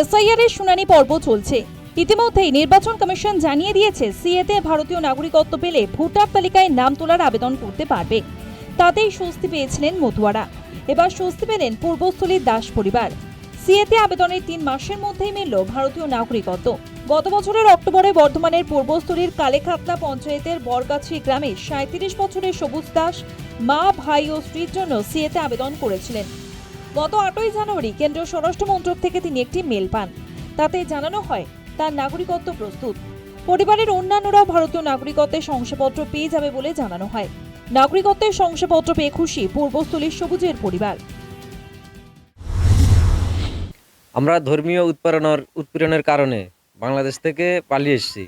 SIR এর শুনানি পর্ব চলছে। ইতিমধ্যেই নির্বাচন কমিশন জানিয়ে দিয়েছে, সিএতে ভারতীয় নাগরিকত্ব পেলে ভোটার তালিকায় নাম তোলার আবেদন করতে পারবে। তাতেই স্বস্তি পেয়েছিলেন মতুয়ারা এবার স্বস্তি পেলেন পূর্বস্থলীর দাস পরিবার। সিএতে আবেদনের তিন মাসের মধ্যেই মিলল ভারতীয় নাগরিকত্ব। গত বছরের অক্টোবরে বর্ধমানের পূর্বস্থলীর কালেখাতলা পঞ্চায়েতের বরগাছি গ্রামে সাঁত্রিশ বছরের সবুজ দাস মা, ভাই ও স্ত্রীর জন্য সিএতে আবেদন করেছিলেন। গত আটই জানুয়ারি কেন্দ্রীয় স্বরাষ্ট্র মন্ত্রক থেকে তিনি একটি মেল পান। তাতে জানানো হয়, তার নাগরিকত্ব প্রস্তুত। পরিবারের অন্যান্যরাও ভারতীয় নাগরিকত্বের শংসাপত্র পেয়ে যাবে বলে জানানো হয়। নাগরিকত্বের শংসাপত্র পেয়ে খুশি পূর্বস্থলীর সবুজের পরিবার। আমরা ধর্মীয় উৎপীড়নের উৎপীড়নের কারণে বাংলাদেশ থেকে পালিয়ে এসেছি।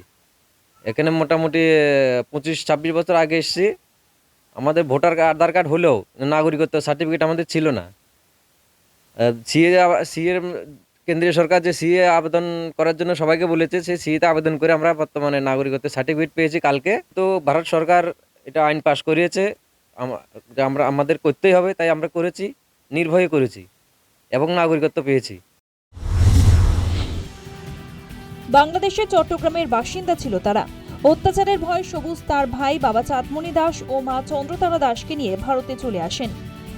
এখানে মোটামুটি পঁচিশ, ছাব্বিশ বছর আগে এসেছি। আমাদের ভোটার আধার কার্ড হলেও নাগরিকত্ব সার্টিফিকেট আমাদের ছিল না। সিএ সিএ কেন্দ্রীয় সরকার যে সিএ আবেদন করার জন্য সবাইকে বলেছে, সেই সিএতে আবেদন করে আমরা বর্তমানে নাগরিকত্বের সার্টিফিকেট পেয়েছি কালকে। তো ভারত সরকার এটা আইন পাশ করিয়েছে। আমরা, আমাদের করতেই হবে, তাই আমরা করেছি, নির্ভয়ে করেছি এবং নাগরিকত্ব পেয়েছি। বাংলাদেশের চট্টগ্রামের বাসিন্দা ছিল তারা। অত্যাচারের ভয় সবুজ তার ভাই বাবা চাঁদমণি দাস ও মা চন্দ্রতারা দাসকে নিয়ে ভারতে চলে আসেন।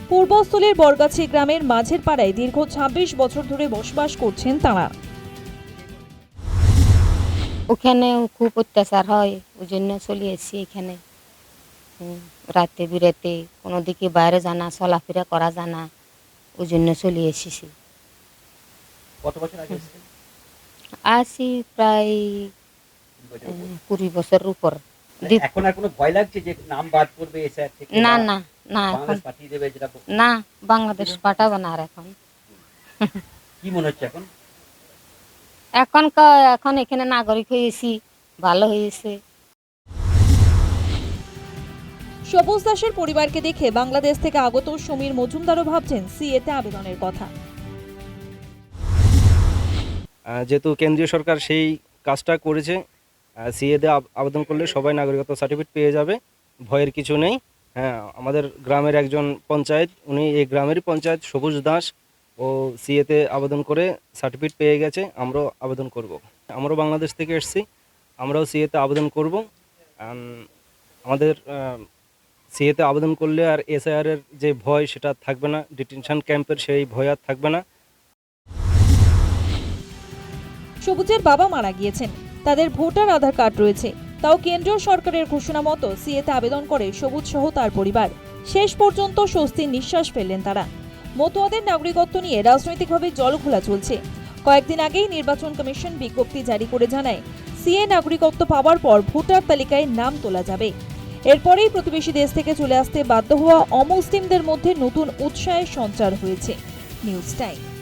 পূর্বস্থলীর বরগাছি গ্রামের মাঝের পাড়ায় দীর্ঘ ২৬ বছর ধরে বসবাস করছেন তারা। ওখানে খুব অত্যাচার হয় ওই জন্য চলে এসেছি এখানে। হুম, রাতে বিরাতে কোনো দিকে বাইরে জানা চলাফেরা করা জানা ওই জন্য চলে এসেছি। কত বছর আগে এসেছেন? আসি প্রায় কুড়ি বছরের উপর। দি- এখন আর কোনো ভয় লাগছে যে নাম বাদ করবে এসআর থেকে না বা না। না এখন। পাঠিয়ে দেবে যেটা না বাংলাদেশ পাঠাবো না আর এখন। কি মনে হচ্ছে এখন? এখন এখন এখানে নাগরিক হয়েছি ভালো হয়েছে। সবুজ দাসের পরিবারকে দেখে বাংলাদেশ থেকে আগত সমীর মজুমদারও ভাবছেন সিএতে আবেদনের কথা। যেহেতু কেন্দ্রীয় সরকার সেই কাজটা করেছে সিএতে আবেদন করলে সবাই নাগরিকত্ব সার্টিফিকেট পেয়ে যাবে ভয়ের কিছু নেই। হ্যাঁ আমাদের গ্রামের একজন পঞ্চায়েত উনি এই গ্রামেরই পঞ্চায়েত সবুজ দাস ও সিএতে আবেদন করে সার্টিফিকেট পেয়ে গেছে আমরাও আবেদন করব। আমরাও বাংলাদেশ থেকে এসেছি আমরাও সিএতে আবেদন করব। আম, আমাদের সিএতে আবেদন করলে আর এসআইআরের যে ভয় সেটা থাকবে না ডিটেনশন ক্যাম্পের সেই ভয় আর থাকবে না। সবুজের বাবা মারা গিয়েছেন তাদের ভোটার আধার কার্ড রয়েছে। তাও কেন্দ্রীয় সরকারের ঘোষণা মতো সিএতে আবেদন করে সবুজ সহ তার পরিবার। শেষ পর্যন্ত স্বস্তির নিঃশ্বাস ফেললেন তারা। মতুয়াদের নাগরিকত্ব নিয়ে রাজনৈতিকভাবে জলঘোলা চলছে। কয়েকদিন আগেই নির্বাচন কমিশন বিজ্ঞপ্তি জারি করে জানায়, সিএ নাগরিকত্ব পাওয়ার পর ভোটার তালিকায় নাম তোলা যাবে। এরপরেই প্রতিবেশী দেশ থেকে চলে আসতে বাধ্য হওয়া অমুসলিমদের মধ্যে নতুন উৎসাহের সঞ্চার হয়েছে। News time.